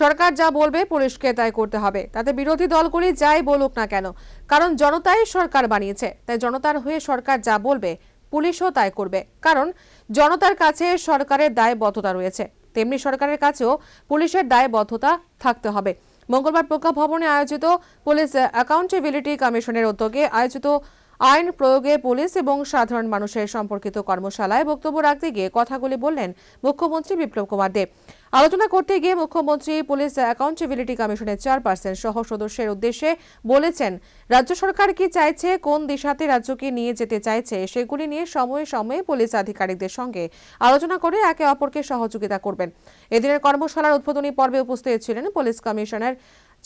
সরকার যা বলবে পুলিশকে তাই করতে হবে। তাতে বিরোধী দলগুলি যাই বলুক না কেন, কারণ জনতাই সরকার বানিয়েছে। তাই জনতার হয়ে সরকার যা বলবে, পুলিশও তাই করবে। কারণ জনতার কাছে সরকারের দায়বদ্ধতা রয়েছে। তেমনি সরকারের কাছেও পুলিশের দায়বদ্ধতা থাকতে হবে। মঙ্গলবার প্রজ্ঞা ভবনে আয়োজিত পুলিশ অ্যাকাউন্টেবিলিটি কমিশনের উদ্যোগে আয়োজিত আইন প্রয়োগে পুলিশ এবং সাধারণ মানুষের সম্পর্কিত কর্মশালায় বক্তব্য রাখতে গিয়ে কথাগুলি বললেন মুখ্যমন্ত্রী বিপ্লব কুমার দেব আলোচনা করতে গিয়ে মুখ্যমন্ত্রী পুলিশ অ্যাকাউন্টেবিলিটি কমিশনের চেয়ারপারসন সহ সদস্যের উদ্দেশ্যে বলেছেন, রাজ্য সরকার কি চাইছে, কোন দিশাতে রাজ্যকে নিয়ে যেতে চাইছে, সেগুলি নিয়ে সময়ে সময়ে পুলিশ আধিকারিকদের সঙ্গে আলোচনা করে একে অপরকে সহযোগিতা করবেন। এদিনের কর্মশালার উদ্বোধনী পর্বে উপস্থিত ছিলেন police commissioner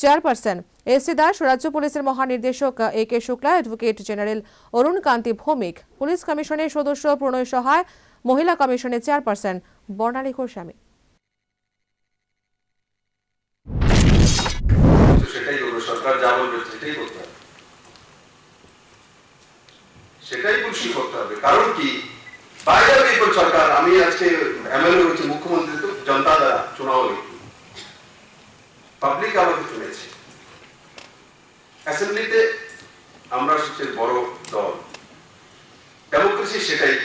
chairperson S Das, রাজ্য পুলিশের মহানির্দেশক A K Shukla, advocate general Arun Kanti Bhowmik. Police কমিশনের সদস্য প্রণয় সহায়, মহিলা কমিশনের চেয়ারপারসন বর্ণালী গোস্বামী সেটাই করব করতে হবে। কারণ কি? বাইরে সরকার, আমি আজকে এমএলএ হচ্ছে, মুখ্যমন্ত্রী তো জনতা দ্বারা চুনাও ব্যক্তি পাবলিক আমাকে চুনেছে অ্যাসেম্বলিতে আমরা সবচেয়ে বড় দল। ডেমোক্রেসি সেটাই।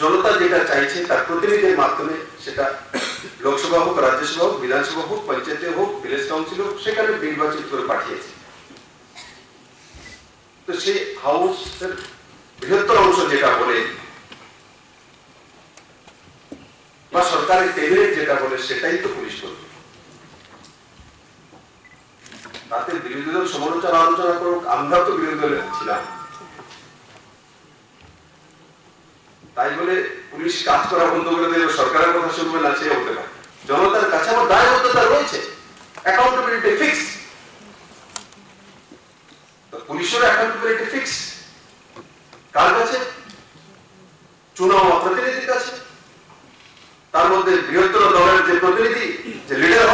জনতা যেটা চাইছে তার প্রতিনিধির মাধ্যমে সেটা লোকসভা হোক, রাজ্যসভা হোক, বিধানসভা হোক, পঞ্চায়েতে হোক, ভিলেজ কাউন্সিল হোক, সেখানে নির্বাচিত করে পাঠিয়েছে। তো সেই হাউসের বৃহত্তর অংশ যেটা বলে বা সরকারের টেবিলেট যেটা বলে সেটাই তো পুলিশ করবে তাতে বিরোধী দল সমালোচনা আলোচনা করুক, আমরা তো বিরোধী দলে ছিলাম। তাই বলে পুলিশ কাজ করা বন্ধ করে দেবে সরকারের কথা শুনবে না, সে হতে পারে জনতার কাছে আমার দায়বদ্ধতা রয়েছে। অ্যাকাউন্টেবিলিটি ফিক্স পুলিশের অ্যাকাউন্টেবিলিটি ফিক্স কার কাছে? চুনাও প্রতিনিধির কাছে। তার মধ্যে বৃহত্তর দলের যে প্রতিনিধি, যে লিডার